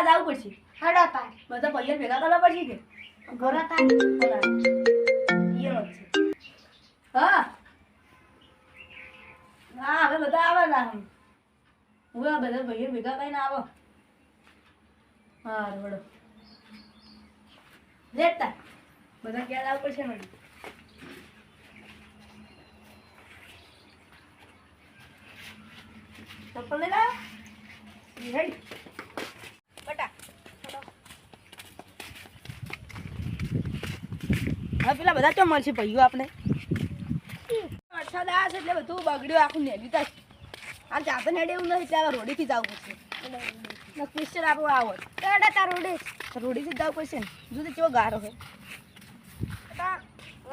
આજ આવવું પડશે. હડો બધા પૈયા ભેગા કરવા પડશે કે? ઘોડો તાર. બોલા. ઈયો જ છે. હા. હા હવે બધા આવે ના હવે હવે આ બધા ભાઈઓ ભેગા કરીને આવો. હા વડો લેતા બધા ક્યારે આવવું પડશે ને ચપ્પલ લઈ લાવ હવે પેલા બધા ચો મળશે ભાઈઓ આપણે. વરસાદ આવે છે એટલે બધું બગડ્યું આખું નેલી તા આ જાતે નેડે એવું નથી ત્યારે રોડીથી જવું પડશે. ક્રિશ્ચન આપણું આવો ત્યાં તાર રોડે રોડીથી જવું પડશે ને. જો તો કેવો ગારો છે.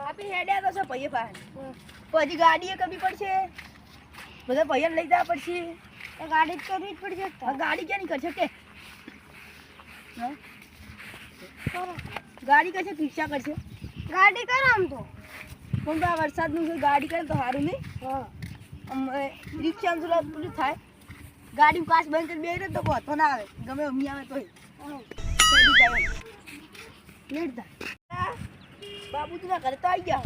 આપી હેડ્યા તો છે પૈયે પાસે પછી ગાડીએ કરવી પડશે. બધા પૈયા લઈ જવા પડશે. ગાડી જ કરવી જ પડશે. ગાડી ક્યાં નહીં કરશે? કે. ગાડી કરશે રિક્ષા કરશે? ગાડી કરો આમ તો. પણ તો આ વરસાદનું છે ગાડી કરે તો સારું નહીં? હા. રિક્ષાનું થોડું પેલું થાય. ગાડી કાચ બંધ કરી બેરે તો વાંધો ના આવે. ગમે અમી આવે તોય. લેટ થાય. બાબુ તું ઘરે તો આવી ગયા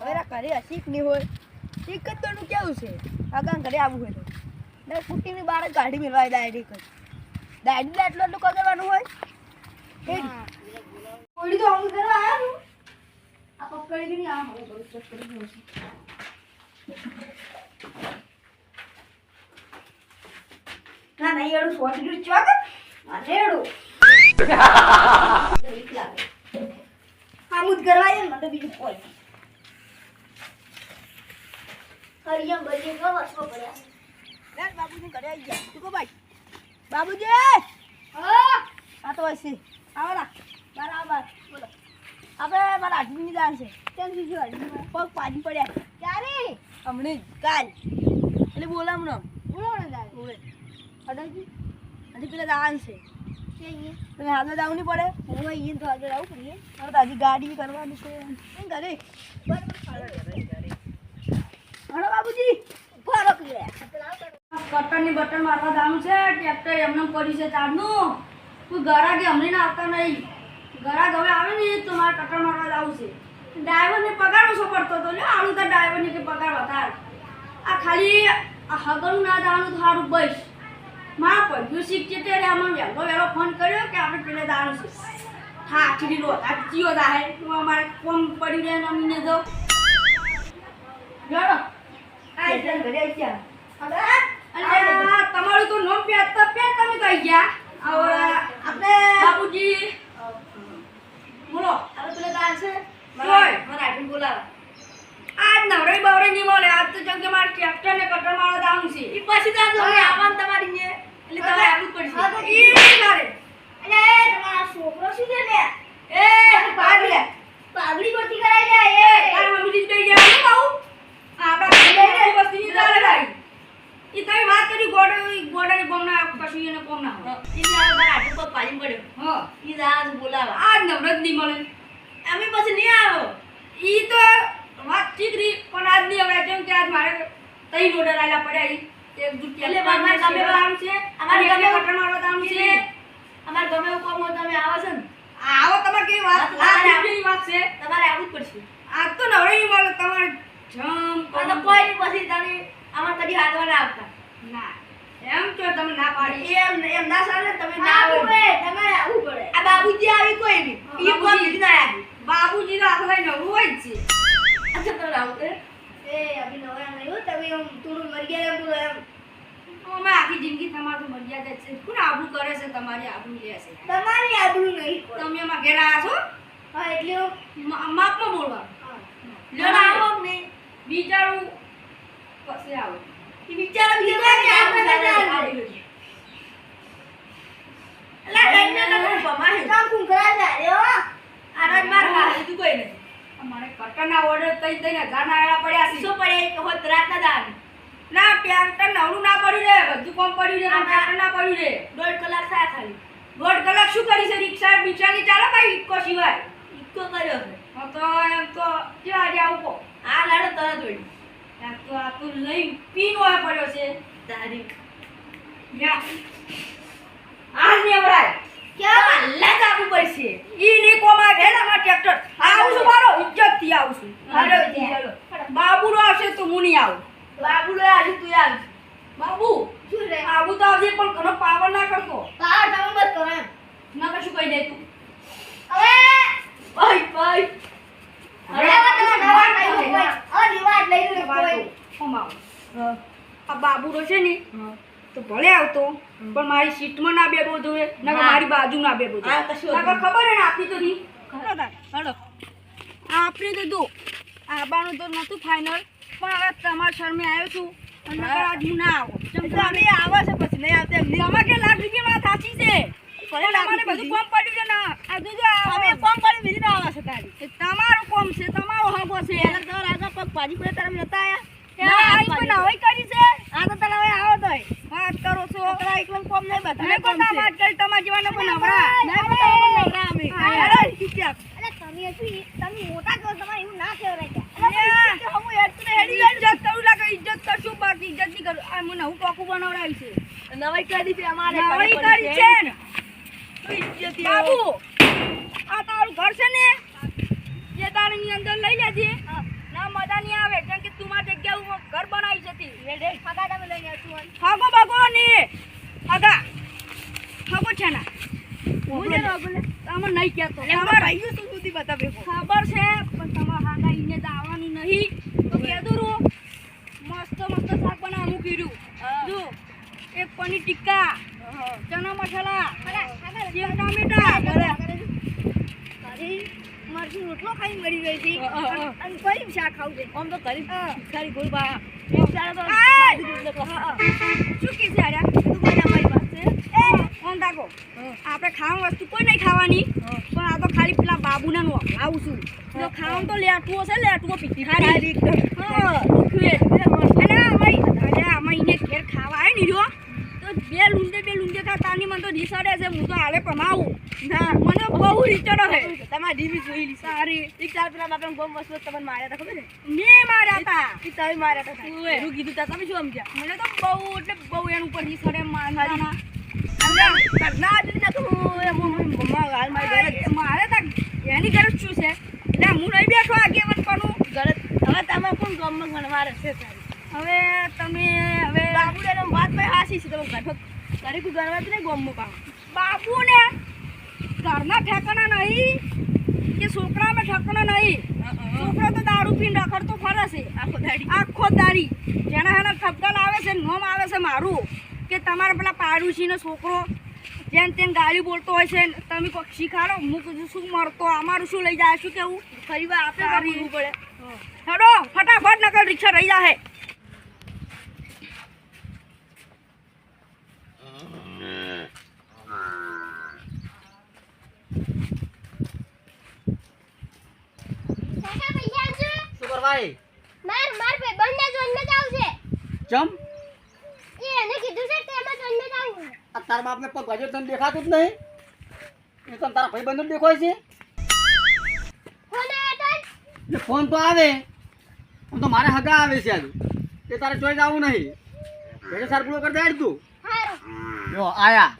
હવે એના ઘરે હસી નહીં હોય. શીખ જ દોડું કેવું છે? આગળ ઘરે આવવું હોય તો. ને સ્કૂટીની બહાર જ ગાડી મેળવાય ડાયરેક્ટ જ એટલો એટલું કરવાનું હોય. હા. તો આવું કરવા આવ્યા નું આ પકડી ગઈ આ હવે બહુ કરી દઉં છું. ના નહીં એડું શોર્ટ ગયું ચોક અને એડું. આમ જ કરવા ને મને બીજું કોઈ હરિયમ બધી વસવો પડ્યા. બાબુજી ઘરે આવી ગયા. તું કો ભાઈ? બાબુજી! હા? તો હશે. આવો ના બરાબર. બોલો. આપણે મારા આઠમીની દાન છે. કેમ બીજું હરિયમ પગ પાડી પડ્યા. ક્યારે? હમણે કાલ. એટલે બોલા હમણાં. બોલો ને દાદા બોલે. હડોજી હજી પેલા દાન છે. તમે હાથમાં દાવ નહીં પડે? હું અહીંયા તો આગળ આવું પડીએ હવે તાજી ગાડી કરવાની છે. એમ ઘરે. હલો બાબુજી. ફરક કે બટનની બટન મારવા જવાનું છે ટ્રેક્ટર એમને પડ્યું છે ચારનું કોઈ ગરાગે હમણાં ના આવતા નહીં. ગરાગ હવે આવે ને તો મારે કટર મારવા જવું છે. ડ્રાઈવરને પગાર ઓછો પડતો હતો? લ્યો આનું તો ડ્રાઈવરને કે પગાર વધારે. આ ખાલી આ હગરું ના જવાનું તો સારું બસ. મારા પડ્યું શીખશે ત્યારે આમાં વહેલો વહેલો ફોન કર્યો કે આપણે પેલે જવાનું છે. હા આખી રો આ જીઓ દાહે હું અમારે કોમ પડી રહે અમીને જો. જોડો આ ઘરે આવી ગયા તમારું તો નોમ પે તો પે તમે તો આવી ગયા. હવે આપણે બાબુજી બોલો. હવે પેલે દાન છે. મને આટલું બોલાવે. આજ નવરાઈ બવરાઈ નહીં મળે. આજ તો જેમ માર મારે ટ્રેક્ટર ને કટર મારવા દાવાનું છે. ઈ પછી દાન તો. આવવાનું તમારી ને એટલે તમારે તો પડશે. ઈ તારે અલે તમારા છોકરો શું છે ને? એ ભાગ લે પાઘડી ગોતી કરાઈ જાય એ. તારા મમ્મી કહી ગયા. હું કહું આપણા ઘરે વસ્તીની ચાલે ભાઈ ઈ તમે વાત કરી ગોડો ગોડાની કોમ ના કશું એને કોમ ના હોય. એટલે આ બાર પગ પાડી પડ્યો હા. ઈ દાસ બોલાવા. આ નવરત નહીં મળે. અમે પછી નહીં આવો. ઈ તો વાત ઠીક રહી પણ આજ નહીં હવે કેમ કે આજ મારે તઈ ઓર્ડર આલા પડ્યા ઈ. એક દૂધ એટલે અમારે ગમે કામ છે અમારે ગમે- કટર મારવા દામ છે. અમારે ગમે કામ હોય તમે આવો છો ને. આવો તમારે કેવી વાત? આ વાત છે. તમારે આવવું જ પડશે. આજ તો નવરે નહીં મળે તમારે જમ કોઈ પછી તમે અમારે કદી હાથવા ના આવતા ના. એમ કે તમે ના પાડી. એમ એમ ના સાલે તમે ના આવો તમારે આવું પડે. આ બાબુજી આવી કોઈ નહીં. એ ઈ કોમ બાબુજી. ના આવી. બાબુજી તો આખો ભાઈ નવું હોય જ છે. અચ્છા તો આવું એ અભી નવા નહીં તમે એમ થોડું મરી ગયા એમ. એમ અમે આખી જિંદગી તમારું મર્યાદા છે. કોણ આબરૂ કરે છે? તમારી આબરૂ લે છે. તમારી આબરૂ નહીં તમે એમાં ઘેર આવ્યા છો? હા એટલે માપમાં બોલવા લડાવો ના નહીં. વિચારું પછી આવો ના પડ્યા બધું કોમ પડ્યું રે પેન્ટર ના પડ્યું રે દોઢ કલાક થાય ખાલી કલાક શું કરી છે રિક્ષા બિચારી ચાલે ભાઈ ઇક્કો સિવાય ઈકો કર્યો તો એમ તો ક્યાં આવું આ લાડો તરત વળી. આ તો આ તો લઈ પીનો પડ્યો છે. તારી યા. આ નેવરાય. ક્યાં? લે જ આપવું પડશે. ઈ ની કોમાં ઘેડા માં ટ્રેક્ટર આવું છું મારો ઇજ્જતથી આવું છું. હાલો, બાબુનો આવશે તો હું નહીં આવું. બાબુ લે આજે તું આવ બાબુ શું રે? બાબુ તો આવજે પણ ઘણો પાવર ના કરતો. પાવર તમે બસ કરો એમ. ના કશું કહી દે તું. હવે ભાઈ ભાઈ. હવે તમે નવા નહીં લઈ લો કોઈ. આ બાબુડો છે ને તો ભલે આવતો પણ મારી સીટમાં ના બેબો જોઈએ ના મારી બાજુ ના બેબો જોઈએ ખબર હે ને આપી તો નહીં. હલો. આપણે તો દો આવવાનું તો નહોતું ફાઇનલ પણ હવે તમારા શરમે આવ્યો છું. અને આજ હું ના આવો. ચમ આવે છે પછી. નહીં આવતે એમની અમે કે લાખ રૂપિયા વાત સાચી છે પણ અમારે બધું કોમ પડ્યું છે ને? આ જોજો અમે કોમ પડી બીજી આવે છે તારી તમારું કોમ છે તમારો હગો છે. એટલે તો રાજા પગ ભાજી પડે તારે નતા આયા. પણ હવે કરી છે. આ તો તને હવે આવો તોય વાત કરો છો. છોકરા એકલા કોમ નહીં બધાને કોમ વાત કરી તમારા જીવાનો પણ નવરા. નવરા અમે. હેડો. ચૂપચાપ અરે તમે શું તમે મોટા કરો તમારે એવું ના કહેવાય હું હેડતું હેડી લઈને ઇજ્જત કરું લાગે ઇજ્જત કરશું બાકી? ઇજ્જત નહીં કરું. આ મને હું કોકું બનાવડાવી છે. નવાઈ કરી છે અમારે. નવાઈ કરી છે ને. બાબુ આ તારું ઘર છે ને? એ તારની અંદર લઈ લેજે. ના મજા નહીં આવે કેમ કે તું મારી જગ્યા ઘર બનાવી જતી ફગા તમે લઈને આવશું હાગો બાગો ને હાગા હાગો છે ના નહીં. કહેતો. ખબર? છે પણ તમારા હાગા ઈને તો નહીં. તો કહેતું રહો. મસ્ત મસ્ત શાક બનાવવાનું કીધું જો એક પનીર ટિક્કા ચણા મસાલા. સેવ ટામેટા મરચું રોટલો ખાઈને મરી ગઈ હતી. અને ફરી શાક ખાવું છે આમ તો કરી ખાલી ગોળ બા કોઈ આપણે ખાવાની વસ્તુ કોઈ નહીં ખાવાની પણ આ તો ખાલી પેલા બાબુના નું આવું છું જો ખાવાનું તો લેટવો છે લેટવો પીતી ખારી હા ઘેર ખાવા આવે ને જો બે લુંડે બે લુંડે ખા તાની મને તો રીસડે છે હું તો હાલે પમાવું ના મને બહુ રીચડો છે તમારી ડીવી જોઈ લી. સારી. એક ચાર પેલા બાપા બમ વસ્તુ તમને માર્યા હતા ખબર છે? મેં માર્યા તા કે તમે માર્યા હતા. એવું કીધું તા તમે શું સમજ્યા? મને તો બહુ એટલે બહુ એનું ઉપર રીસડે મારવાના ના જ ના તું મમ્મા હાલ મારી ઘરે મારે તા એની ગરજ શું છે એટલે હું નહીં બેઠો આગેવન કરું ઘરે હવે તમે કોણ ગામમાં ગણવા રહેશે હવે તમે બાબુને એમ વાત ભાઈ હાસી છે તમે ઘર તારી કોઈ ગણવા નહીં ગામમાં પાવ બાપુને ઘરના ઠેકાણા નહીં કે છોકરામાં ઠેકાણા નહીં? છોકરો તો દારૂ પીને રખડતો ફરે છે. આખો દાડી. આખો દારી જેના હેના ઠપકાલ આવે છે નોમ આવે છે મારું. કે તમારા પેલા પાડોશીનો છોકરો જેમ તેમ ગાળી બોલતો હોય છે ને તમે કોઈક શીખાડો હું કીધું શું મરતો? અમારું શું લઈ જાય શું કેવું ફરી વાર આપણે. બોલવું પડે. હેડો ફટાફટ નકલ રિક્ષા રહી જાય કાકા પૈસા આપજો. શું માર માર ભાઈ બંને જોન જોનમાં જાવ છે ચમ? એ એને કીધું છે કે એમાં જોનમાં જ જાવ આ તારા બાપને પગ ભાજ્યો તને દેખાતું જ નહીં? એ તો તારા ભાઈ બંધ દેખાય છે. ફોન આવ્યો તો ફોન તો આવે. આમ તો મારે હગા આવે છે આજુ. એ તારે ચોઈ જવું નહીં. એટલે સાર પૂરો કરી દેડ તું. જો આયા.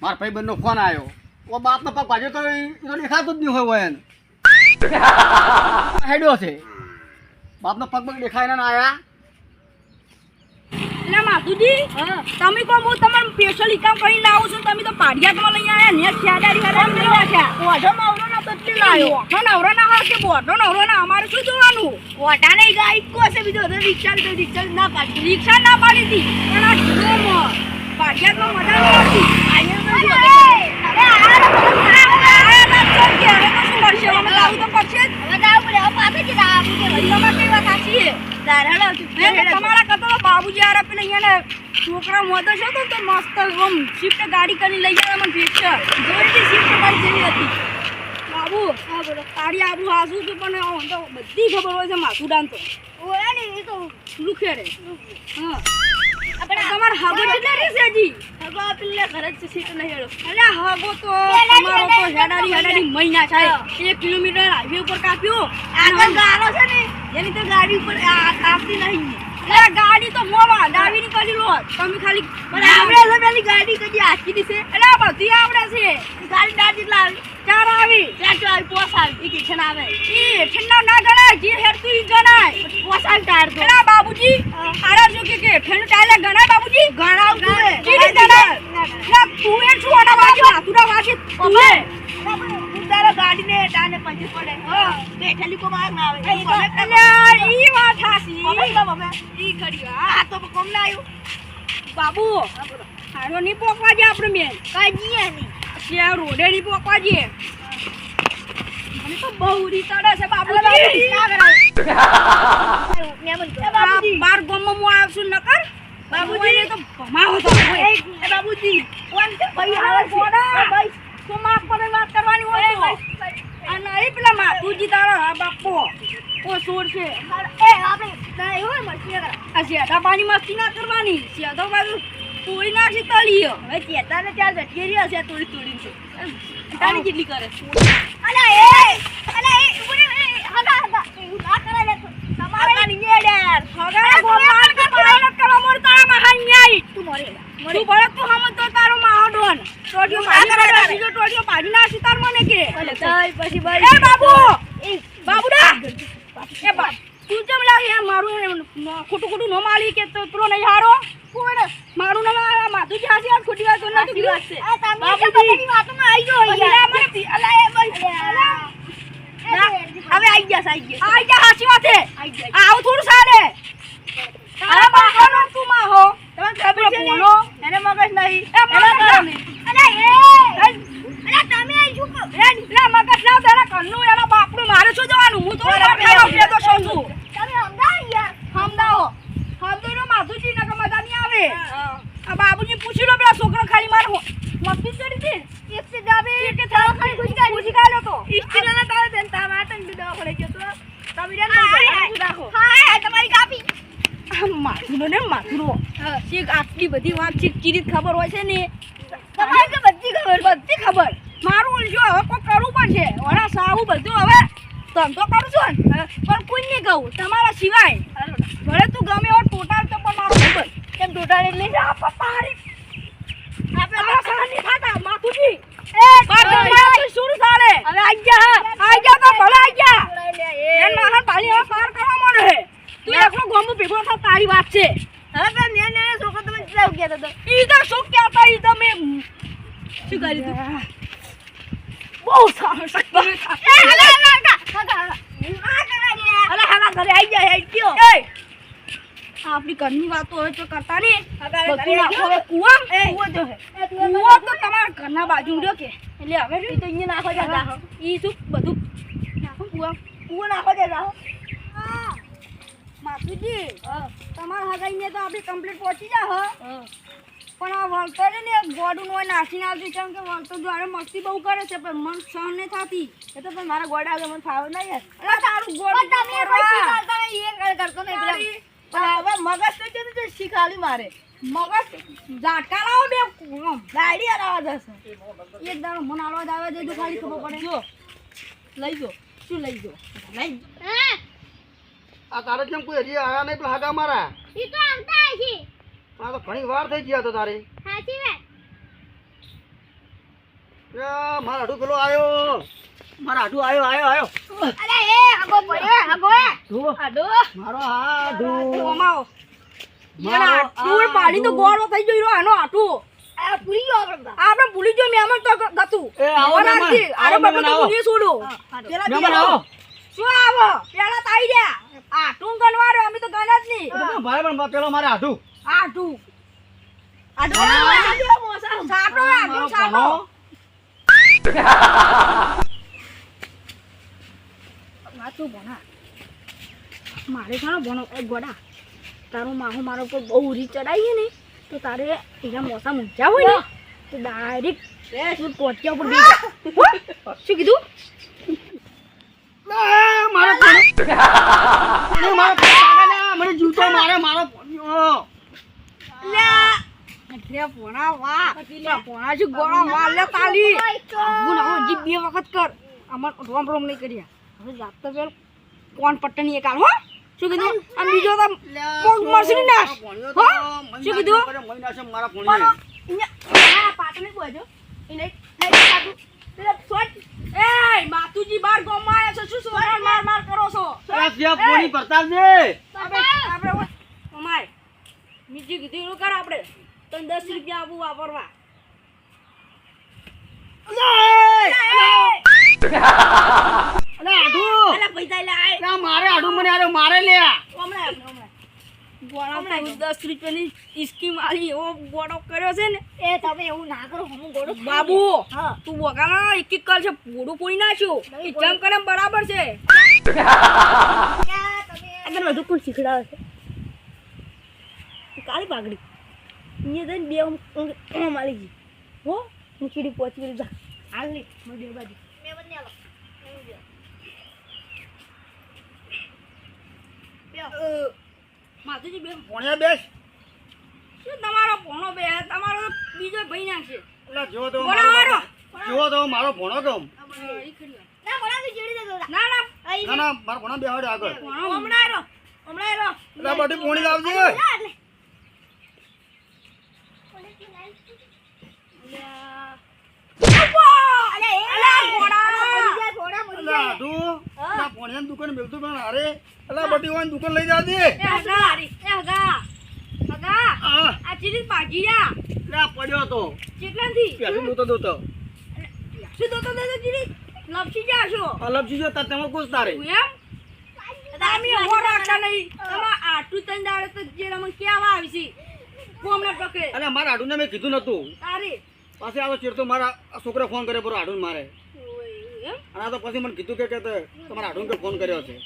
મારા ભાઈ બંધનો ફોન આવ્યો ઓ બાપનો પગ ભાજ્યો તો એ તો દેખાતું જ નહીં હોય હોય એને. હેડ્યો છે. બાપનો પગ પગ દેખાય ને આયા એટલે માધુજી તમે કહો હું તમારે સ્પેશિયલ કામ કરીને આવું છું તમે તો પાડિયાતમાં લઈ આવ્યા ને ખ્યાદારી હરામ નહીં નાખ્યા ઓઢો માવરો ના તો એટલે લાયો નવરો ના હોય કે બોઠો નવરો ના અમારે શું જોવાનું ઓઢા નહીં ગાય કો છે બીજો તો રિક્ષા તો રિક્ષા ના પાડી રિક્ષા ના પાડી હતી પણ આ ઢીલોમાં પાડિયાતમાં મજા અરે, આ આ કે ભાઈ તમારે કઈ વાત સાચી છે? તમારા કરતા બાબુજી આરે પેલા અહીંયા છોકરા મોદો છે તો મસ્ત આમ શિફ્ટ ગાડી કરીને લઈ ગયા મને પિક્ચર જોઈતી શિફ્ટ મારી જેવી હતી. બાબુ હા બોલો. તારી આબુ હાસુ છે પણ તો બધી ખબર હોય છે માથું ડાન ઓયા ને એ તો રે? હા. આપણે તમારે હાગો કેટલા રહેશે હજી? હવે આ ઘરે જ સીટ નહીં હેડો અરે હાગો તો તમારો તો મહિના થાય. એક કિલોમીટર હાઈવે ઉપર કાપ્યો. આગળ ગાળો છે ને. એની તો ગાડી ઉપર આ- આવતી નહીં. લે ગાડી તો મોવા ડાવી નીકળી લો. તમે ખાલી પણ આપણે તો પેલી ગાડી કદી આખી દીશે એટલે બધી આવડે છે. ગાડી દાદી લાવી ચાર આવી. ચાર તો આવી પોસ આવી. ઈ કિશન આવે. ઈ ઠંડા ના ગણાય જે હેરતું ઈ ગણાય. પોસ આવી ટાયર તો. એટલે બાબુજી? આરા જો કે કે ઠંડ ટાયર ગણાય બાબુજી? ગણાવ તું. ચીડી ગણાય. ના તું એ છું આના વાજી તું એ. તું તારા ગાડીને ટાને પંચર પડે હા. બેઠેલી કો માર ના આવે ઈ ઈ વાત હાસી મમ્મી તો મમ્મી ઈ ખરી આ તો કોમ ના આવ્યું. બાબુ હારો ની પોકવા જે આપણે મેં કઈ જીએ નહીં. રોડે ની પોકવા જે મને તો બહુ રીતાડે છે બાબુજી. બાબુજી. બાર ગામમાં હું આવ્યો નકર? બાબુજી. તો ભમાવો તો બાબુજી. કોણ છે? ભાઈ આવે છે કોના? એ ભાઈ તો માફ કરે વાત કરવાની હોય તો આ નહીં પેલા માતુજી તારો આ બાપો ઓ સોર છે. એ આપણે ના એવું મસ્તી આ શેઠા પાણી મસ્તી ના કરવાની. શેઠો બાજુ તોડી નાખી તળીયો હવે ચેતા ને ત્યાં જટી રહ્યો છે તોડી તોડી છે. તાણી કેટલી કરે? અલા એ અલા એ એ હગા હગા એવું ના કરે લે તમારે નહીં યાર હગારે ગોપાલ કે પરાવત કરવા મોર તારા મહાન ન્યાય. તું મરે તું ભરત તો હમ તો તારો માહોડોન ટોડિયો પાડી ના બીજો ટોડિયો પાડી ના તાર મને કે. પછી બાબુ! બાબુડા! એ બા તું કેમ લાગે આ મારું ખોટું ખોટું ન માલી કે તો પેલો નહીં હારો? કોણ? મારું નામ આ માધુજી હાસી આ ખોટી વાત નથી સાચી વાત છે. આ તમે બધાની વાતોમાં આવી ગયો પછી મને અલા એ બસ હવે આવી ગયા આવી ગયા આવી ગયા હાચી વાત છે. આવી થોડું ચાલે તારા બાપાનો તું માહો તમે ખબર છે એને મગજ નહીં. એ મગજ નહીં. અલા એ. કરો? એ લે મગજ ના તારા ઘરનું એના જવાનું હું તો બરાબર. તો છું તમે સમજાવો યાર સમજાવો સમજાવો માધુજી નકર મજા આવે આ બાબુજી પૂછી લો પેલા છોકરા ખાલી મારે મસ્તી કરી હતી એક થી દાબે કે થાળો ખાલી કાઢ્યો પૂછી કાઢ્યો તો ઇસ્ત્રીના તારે તેન તાર માથે ને દવા પડે ગયો તો તમે. રાખો હા તમારી કાપી માથુરો ને માથુરો શીખ આટલી બધી વાત શીખ ચીરી ખબર હોય છે ને બધી ખબર બધી ખબર મારું જો હવે કોઈ કરવું પડશે ઓરા સાવું બધું હવે ધંધો કરું છું ને પણ કોઈ નહીં કહું તમારા સિવાય. ભલે તું ગમે એવો ટોટાલ તો પણ મારો ખબર કેમ ટોટાલ એટલે જા આ પપ્પારી આપણે આ સહન નહીં થતા માથુજી. એ બાર ગામમાં શું ચાલે? હવે આઈ જા આઈ જા તો ભલે આઈ જા એન પાણી હવે પાર કરવા મળે છે. તું એકલો ગોમું ભેગો થા તારી વાત છે. હવે તો ને ને છોકરો તમે જાવ ગયા તો ઈ તો શું કહેતા ઈ તમે શું કરી તું? બહુ સારું એ એ આપણી ઘરની વાતો હવે તો કરતા નહીં બધું નાખો હવે કુવા કુવો જો હે. કુવો તો તમારા ઘરના બાજુ રહ્યો કે એટલે હવે ઈ તો અહીંયા નાખો જતા ઈ શું બધું નાખો કુવા કુવો નાખો જા માસુજી તમારા હગાઈને તો આપણી કમ્પ્લીટ પહોંચી જા હ. પણ આ વળતર ને ગોડું હોય નાખીને આવતી કેમ કે વળતર દ્વારા મસ્તી બહુ કરે છે પણ મન સહન નહીં થતી. એ તો પણ મારા ગોડા આગળ મને ફાવે નહીં યાર. તારું ગોડું તમે શીખાડતા નહીં, એ કર- કરતો નહીં. પણ હવે મગજ તો છે ને શીખાલી મારે? મગજ ઝાટકા લાવો બે ગાડી હરાવા જશે. એક દાડો મને આલવા જ આવે તો ખાલી ખબર પડે. જો લઈ જો. શું લઈ જો? લઈ હા આ તારે કેમ કોઈ હજી આયા નહીં પણ હાગા મારા? એ તો આવતા હશે. આ તો ઘણી વાર થઈ ગયા તો તારે. સાચી વાત. એ મારા હાડુ પેલો આવ્યો. મારા હાડુ આવ્યો આવ્યો આવ્યો. અરે એ આગો પડ્યો આગો આડો મારો હાડુ. ઓમાઓ મારો આટલું પાડી તો ગોળો થઈ ગયો પૂરી ગયો આપણે ભૂલી ગયો મહેમાન તો ગતું. એ આવો. આવો આરે બધું તો ભૂલી છોડો. પેલા મહેમાન આવો. શું આવો? પેલા તો આઈ ગયા. આટલું ગણવા અમે તો ગણ્યા જ નહીં. ભાઈ પણ પેલો મારે હાડુ. આટું મોસા સાટો આટલું સાટો. વાતું ભણા. મારે ઘણો ભણો ગોડા. તારો માહો મારો પર બહુ ઉરી ચડાવીએ ને તો તારે એના મોસા મૂંઝ્યા હોય ને તો ડાયરેક્ટ પોચ્યા ઉપર? શું કીધું? મારો મારો. જૂતો મારે મારો એટલે ભણા વાહ ભણા છે ગોળા વાહ લે તાલી. આવું ને બે વખત કર. આમાં રોમ રોમ નહીં કર્યા હવે જાત તો પેલો કોણ પટ્ટની એક હો? શું કીધું? અને બીજો તો કોક મરસી નાખ હો? શું કીધું? મહિના મહિના મારા ફોન આ પાટને બોજો એને લઈ કાઢું પેલા શોટ એ માતુજી બાર આવ્યા છો. શું સોના માર માર કરો છો? ત્યાં પોણી પ્રતાપજી. આપણે આપણે અમાય બીજી કીધી એવું કર આપણે. તને દસ રૂપિયા આપું વાપરવા બાબુ તું વગાના એક એક કર છે પોડું પોઈ નાખ્યું એ કરે બરાબર છે. બધું કોણ શીખડાવે છે? કાળી પાઘડી. અહીંયા જઈને બે ઊંઘ- મારી ગઈ. હો હું ચીડી પહોંચી ગઈ. જા. હાલ નહીં મારી બે બાજુ. મેં બંને છે. માધુજી બે ભણ્યા બેસ. શું તમારો ભણો બે? તમારો બીજો ભાઈ નાખશે અલા, જો તો મારો જો તો મારો ભણો કેમ. ના ભણા તું ચીડી દે ના ના. ના ના મારો ભણો બેહાડે આગળ. ભણો હમણાં આરો હમણાં આરો અલા, બધી પોણી લાવજે જા એટલે અલે એ અલા, ઘોડા. મરી જાય ઘોડા મરી અલા, જાય આઢું. હા. અલા, ભણ્યાની દુકાને મેલતું પણ હારે. અલા, વાળાની દુકાન લઈ હગા હગા આ, આ ચીડી ભાજીયા. અલા, પડ્યો તો કેટલાથી પેલું દૂતો દૂતો. શું તો તો તો ચીડી લપસી જાશો અલગ ચીજો તાર તમે કુછ તારે? એમ? તમે હો રાખતા નહીં. તમાર આટલું તન દાડે તો જે રમણ કેવા આવી છે? કોમને પકડે અરે મારા આઢુને મેં કીધું નતું. તારે પાછે આવો ચીડતો મારા છોકરો ફોન કર્યો બરો આઢુન મારે. અને આ તો પછી મને કીધું કે કે તમારા આઢુન કે ફોન કર્યો છે.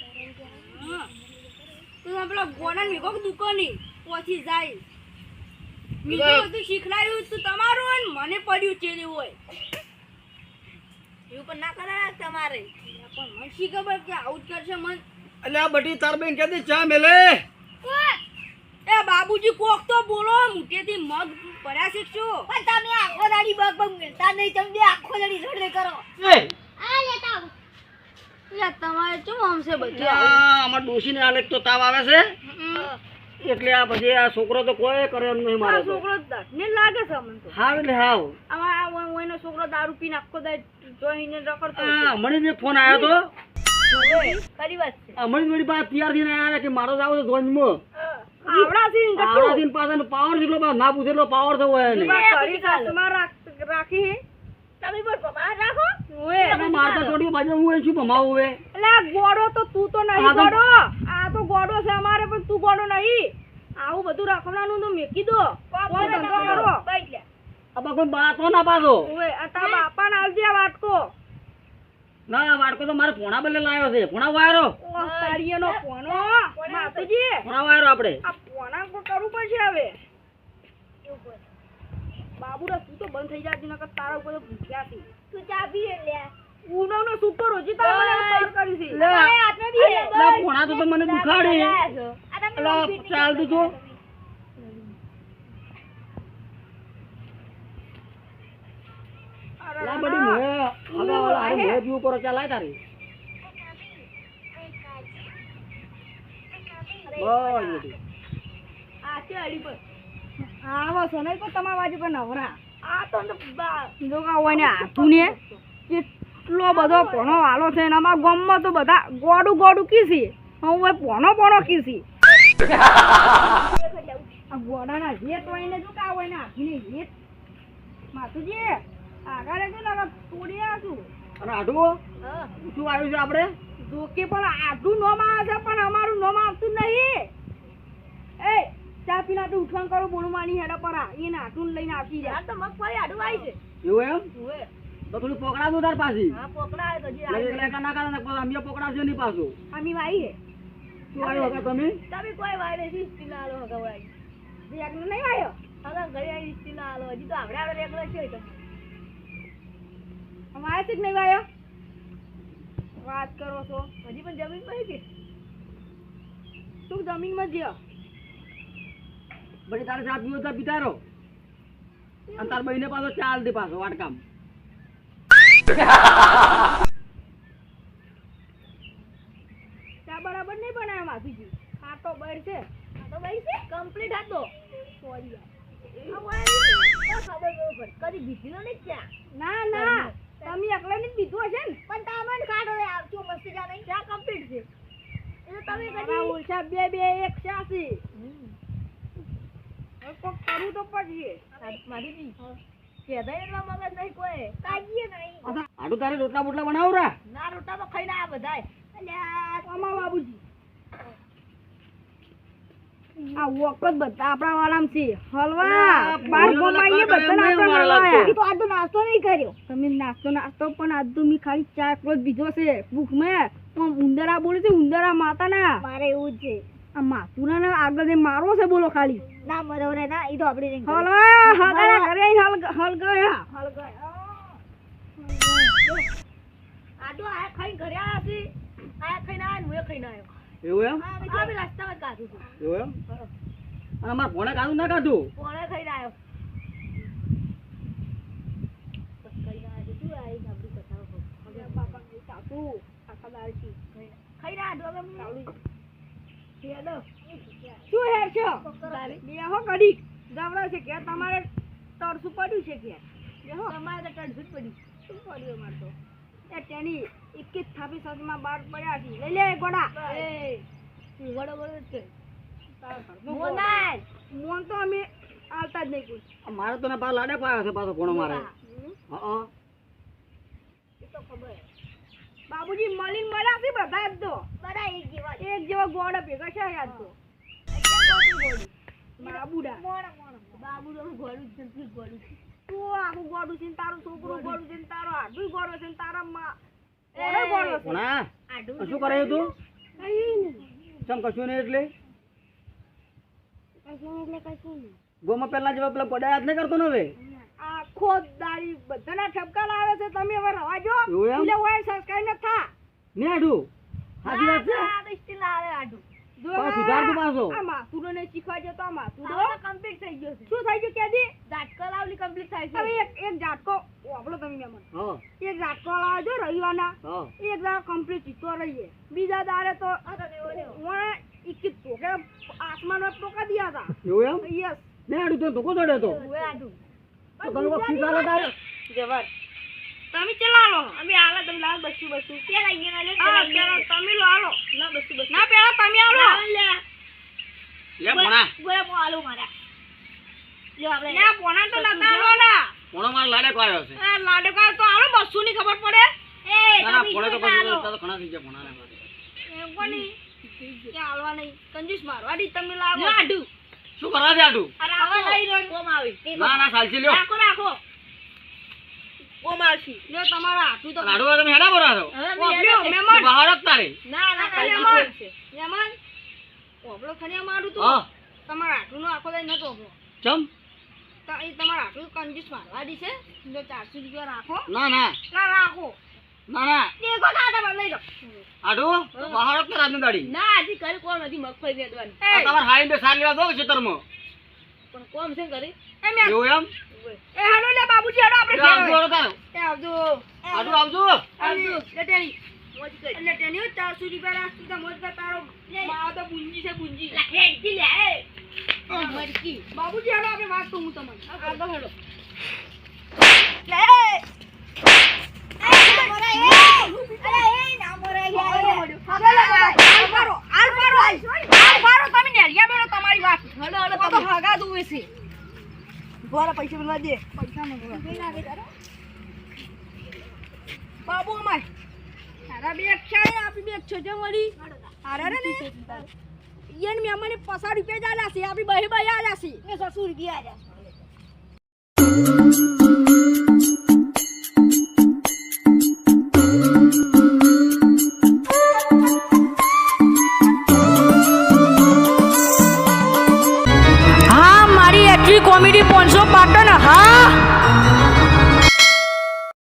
દુકાની? જાય. બીજું બધું શીખડાયું તું તમારું મને પડ્યું ચેલી હોય. એવું પણ ના કરે તમારે. પણ મને શી કે આવું જ કરશે મન? એટલે આ બધી તાર બેન કે ચા મેલે? એ બાબુજી કોક તો બોલો મુઠેથી મગ ભર્યા શીખશું. પણ તમે આખો દાડી બગ બગ મેલતા નહીં તમે આખો દાડી રડે કરો. એ. આ લેતા આવું. એટલે તમારે શું આમ છે બધું? આ અમાર ડોશીને આલે તો તાવ આવે છે. એટલે આ પછી આ છોકરો તો કોઈ કરે નહીં મારો છોકરો ને લાગે છે અમને તો. હા એટલે હાવ. અમાર આ ઓય- ઓયનો છોકરો દારૂ પીને આખો દાડો જોઈને રખડતો હા મને ને ફોન આવ્યો તો. ખરી વાત છે. આ મારી પાસે તૈયાર થઈને આવ્યા કે મારો જાવ તો ધોનમાં આવડા છે ને આવડા દિન પાછળ પાવર જેટલો ના પૂછે એટલો પાવર થયો હોય એને ઘડી સાસુમાં રાખ- રાખી તમે પણ રાખો? મારતા ચોટી બાજુ હું શું ભમાવું હવે? એટલે ગોડો તો તું તો નહીં ગોડો. આ તો ગોડો છે અમારે પણ તું ગોડો નહીં. આવું બધું રાખવાનું તો મેકી દો કોઈ ધંધો કરો. આબા કોઈ બાતો ના પાછો. ઓએ આ તારા બાપાને આલજે આ વાટકો. ના વાડકો તો મારે પોણા બદલે લાવ્યો છે. પોણા વાયરો? માતુજી? પોણા વાયરો આપણે. આ પોણા કો કરવું પડશે હવે. બાબુરા તું તો બંધ થઈ નકર તારા ઉપર તો તું ચા પી લે ઉનાનો સૂતો રોજી તારા મને પાર કરી છે. લે, અરે હાથમાં લે લે, પોણા તો તો મને દુખાડે. આ તમે અલા, ચાલતું લા બડી મોએ હવે ઓલા હારે મોએ ઉપર પડે ચાલ લાય તારી? બસ બેટી. આ છે અડી પર. આવો સોનલ પર તમારા બાજુ પર નવરા. આ તો જો કા હોય ને હાથું ને કેટલો બધો પોણો વાલો છે ને અમારા ગામમાં તો બધા ગોડું ગોડું કીસી હું એ પોણો પોણો કીસી આ ગોડાના જેત હોય ને જો કા હોય ને હાથીને જેત માથુજી આગળ જો ને તોડિયા છું અને આઢું હા. શું આવ્યું છે આપણે? જોકે પણ આટલું નોમ આવે છે પણ અમારું નોમ આવતું નહીં. એ ચા પીને આટલું ઉઠવાનું કરો બોલું માની હેડા પર. એને આટલું લઈને આપી જાય. તો મગફળી આડું આવી છે. એવું એમ. તો થોડું પકડાતું તાર પાછી. હા પોકડા આવે તો જે એટલે. ના કારણે પછી અમે પકડાવશે નહીં પાછું. અમે વાઈ હે શું આવ્યો હતા તમે? તમે કોઈ વાય હિસ્ટ્રી ના આલો હગવાઈ એકલું નહીં આવ્યો હવે ઘરે આવી હિસ્ટ્રી ના આલો. હજી તો આપણે આપણે એકલો છે તમે અમારે જ નહીં વાયો વાત કરો છો. હજી પણ જમીન પડી કે? તું જમીનમાં જ્યો પછી તારે સાત દિવસ તો પીતા રહો અને તાર બહીને પાછો ચાલ દે પાછો વાટકામ ચા બરાબર નહીં બનાવ્યો માથુજી તો બળ છે. આ તો બળ છે. કમ્પ્લીટ હતો. સોરી ખબર કદી ભીતીનો નહીં ક્યાં ના ના. તમે એકલા ને પીધું હશે ને? પણ તામણ કાઢો આવજો મસ્ત જા નહીં. ત્યાં કમ્પ્લીટ છે? એટલે તમે કદી ઓછા બે બે એક છ્યાસી. હવે કોક કરું તો પછી મારી દી કહેતા એટલા મગજ નહીં કોઈ. કાઢીએ નહીં. તારે રોટલા બોટલા બનાવું રા? ના રોટા તો ખાઈને આ બધાય. અલ્યા. બાબુજી. આ વખત બધા આપણા વાળામાં છે. હલવા. બાર ગોમાઈએ બધા નાસ્તો અમારે તો આજ તો નાસ્તો નહીં કર્યો. તમે નાસ્તો નાસ્તો પણ આજ તો મેં ખાલી ચા એકલો બીજો છે. ભૂખ મેં આમ ઉંદરા બોલે છે ઉંદરા માતાના. મારે એવું છે. આ માતુના ને આગળ જે મારવો છે બોલો ખાલી. ના મરો રે ના એ તો આપડી નહીં હલવા હગાના ઘરે હલ હલ ગયા હલ ગયો આડો આ ખાઈ ઘરે આવ્યા છે. આ ખાઈને ને હું ખાઈને આવ્યો એવું એમ? આ બી રસ્તામાં કાઢું છું. એવું એમ? અને અમારે ભોણે કાઢું ના કાઢું કોણે ખાઈને આવ્યો હું તમારે તરસું પડ્યું છે કે બેહો તમારે તો તરસું જ પડ્યું. શું પડ્યું અમારે તો? એ તેની એક જ થાપી સાથમાં બાર પડ્યા છે. લઈ લે એ ગોડા એ વડો વડો છે. મોન તો અમે આવતા જ નહીં કોઈ. મારે તો ને પાછો લાડે પાયો છે પાછો ભોણો મારે. હા એ તો ખબર. બાબુજી મળીને મળ્યા છે બધા જ તો. બધા એક જેવા એક જેવા ગોડા ભેગા છે યાદ તો. બાબુડા. મોણા મોણા. બાબુ તો ગોળું જલ્દી ગોળું તું આખું ગોડું છે તારું છોકરું ગોડું. છે તારો હાડું ગોડો છે તારા માં ઓરે ગોડો છે? આડું શું કરે તું? ચમ કશું નહીં એટલે? કશું એટલે કશું નહીં. ગોમાં પહેલા જેવા પેલા પડ્યા હાથ નહીં કરતો ને હવે? આખો દાડી બધાના ઠપકા લાવે છે તમે હવે રવા જો? એટલે ઓય સંસ્કાર ન થા. નહીં આડું? સાચી વાત છે? આ તો સ્ટીલ આવે આડું. જો પાછું. આ માથુરો ને શીખવા જતો આ માથુરો કમ્પ્લીટ થઈ ગયો છે. શું થઈ ગયું કેદી? કમ્પ્લીટ થાય હવે એક એક ઝાટકો વાપરો તમે મહેમાન હા. એક ઝાટકો લાવજો રવિવારના. હા. એક દાડો કમ્પ્લીટ જીતો રહીએ. બીજા દાડે તો ને એવો. ટોકે આસમાનમાં ટોકા દિયા હતા એવું એમ? યસ. નહીં આડું તો ધોકો ચડ્યો તો. તો તમે કોઈ ખીચાલો તારે. જવાર તમે ચલા લો અમે આલા તમે લાવ બસું બસું. પેલા અહીંયા લે હા પેલા તમે લો. આલો ના બસું બસું. ના પેલા તમે આલો લે. લે ભોણા. ગોળા મો આલો મારા. લે આપણે ના પોણા તો નતા આલો ના ભોણો લાડે પાયો છે. આ લાડકા તો આલો બસુ ની ખબર પડે. એ ના ના તો પછી તો ઘણા થઈ ગયા ભોણાને મારે. એમ કોની કે આલવા નહીં. કંજૂસ મારવા દી તમે લાવો. લો શું કરવા છે આડું? આ રાખો લઈ લો કોમ આવી. ના ના સાલસી લ્યો. રાખો રાખો. કોમ આવશી. લ્યો તમારા તો. તમે હેડા છો બહાર જ તારે. ના ના અરે કાલે મહેમાન. છે. મહેમાન ઓબળો ખને મારું તું. તમારા હાથું નો આખો લઈ નતો ચમ. એ તમારા હાથું કંજૂસ મારવા છે? જો ચારસો રૂપિયા રાખો. ના ના. ના રાખો. ના ના. દેખો ના તમે લઈ લો. આડું બહાર જ તારે આજની ના હજી ઘરે કોમ નથી મગફળી વેચવાની તમારે હાઈ બે સાર લેવા દો ખેતરમાં. પણ કોમ છે ઘરે? એ મેં એવું એમ? એ હાલો લે બાબુજી હાલો આપણે આવજો. એ આવજો. આડું આવજો. આવજો. લે મોજ કરી. એટલે ટેણી ચારસો રૂપિયા રાખતું તો મોજ તારો તો બુંજી છે બુંજી લે. બાબુજી હાલો આપણે વાત કહું હું તમને. આગળ હાલો, પૈસા મને દે. પૈસા બાબુ અમારે. તારા બે છો આપી બે અક્ષો જે મળી અરે રે ને ઈયન મે મને પસાર રૂપિયા જ આલ્યા છે, આપણી બહી બહી આલ્યા છે. મેં સસુર ગયા